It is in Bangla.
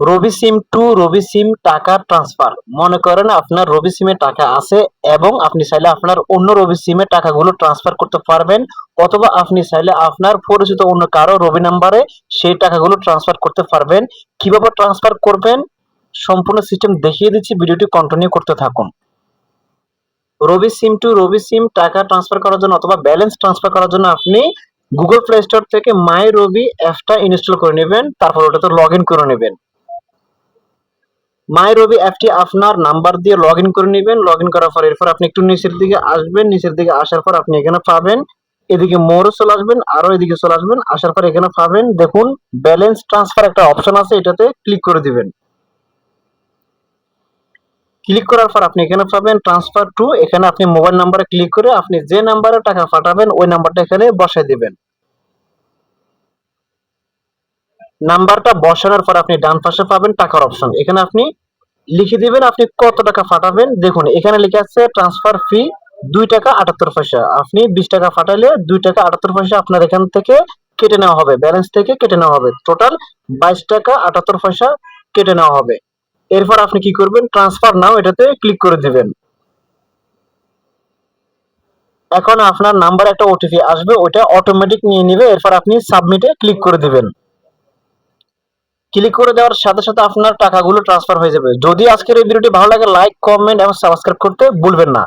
রবি সিম টু রবি সিম টাকা ট্রান্সফার। মনে করেন আপনার রবি সিমে টাকা আছে এবং আপনি চাইলে আপনার অন্য রবি সিমে টাকাগুলো ট্রান্সফার করতে পারবেন, অথবা আপনি চাইলে আপনার পরিচিত অন্য কারও রবি নাম্বারে সেই টাকাগুলো ট্রান্সফার করতে পারবেন। কীভাবে ট্রান্সফার করবেন? সম্পূর্ণ সিস্টেম দেখিয়ে দিচ্ছি, ভিডিওটি কন্টিনিউ করতে থাকুন। রবি সিম টু রবি সিম টাকা ট্রান্সফার করার জন্য অথবা ব্যালেন্স ট্রান্সফার করার জন্য আপনি গুগল প্লে স্টোর থেকে মাই রবি অ্যাপটা ইনস্টল করে নেবেন, তারপর ওটাতে লগ ইন করে নেবেন। মাই রবি অ্যাপটি আপনার নাম্বার দিয়ে লগ ইন করে নেবেন। লগ ইন করার পর এরপর আপনি একটু নিচের দিকে আসবেন। নিচের দিকে আসার পর আপনি এখানে পাবেন। এদিকে মোড়ে চলে আসবেন আরও এদিকে চলে আসবেন। আসার পর এখানে পাবেন। দেখুন ব্যালেন্স ট্রান্সফার একটা অপশন আছে, এটাতে ক্লিক করে দিবেন। ক্লিক করার পর আপনি এখানে পাবেন ট্রান্সফার টু এখানে আপনি মোবাইল নাম্বারে ক্লিক করে আপনি যে নাম্বারে টাকা পাঠাবেন, ওই নাম্বারটা এখানে বসায় দিবেন। নাম্বারটা বসানোর পর আপনি ডান পাশে পাবেন টাকার অপশন এখানে আপনি লিখে দিবেন আপনি কত টাকা পাঠাবেন দেখুন, এখানে লিখে আছে ট্রান্সফার ফি দুই টাকা আটাত্তর পয়সা। আপনি বিশ টাকা পাঠালে দুই টাকা আটাত্তর পয়সা আপনার এখান থেকে কেটে নেওয়া হবে। ব্যালেন্স থেকে কেটে নেওয়া হবে। টোটাল বাইশ টাকা আটাত্তর পয়সা কেটে নেওয়া হবে। এরপর আপনি কি করবেন? ট্রান্সফার নাও এটাতে ক্লিক করে দিবেন। এখন আপনার নাম্বার একটা ওটিপি আসবে ওটা অটোমেটিক নিয়ে নেবে, এরপর আপনি সাবমিটে ক্লিক করে দিবেন। ক্লিক করে দেওয়ার সাথে সাথে আপনার টাকাগুলো ট্রান্সফার হয়ে যাবে। যদি আজকের এই ভিডিওটি ভালো লাগে লাইক কমেন্ট এবং সাবস্ক্রাইব করতে ভুলবেন না।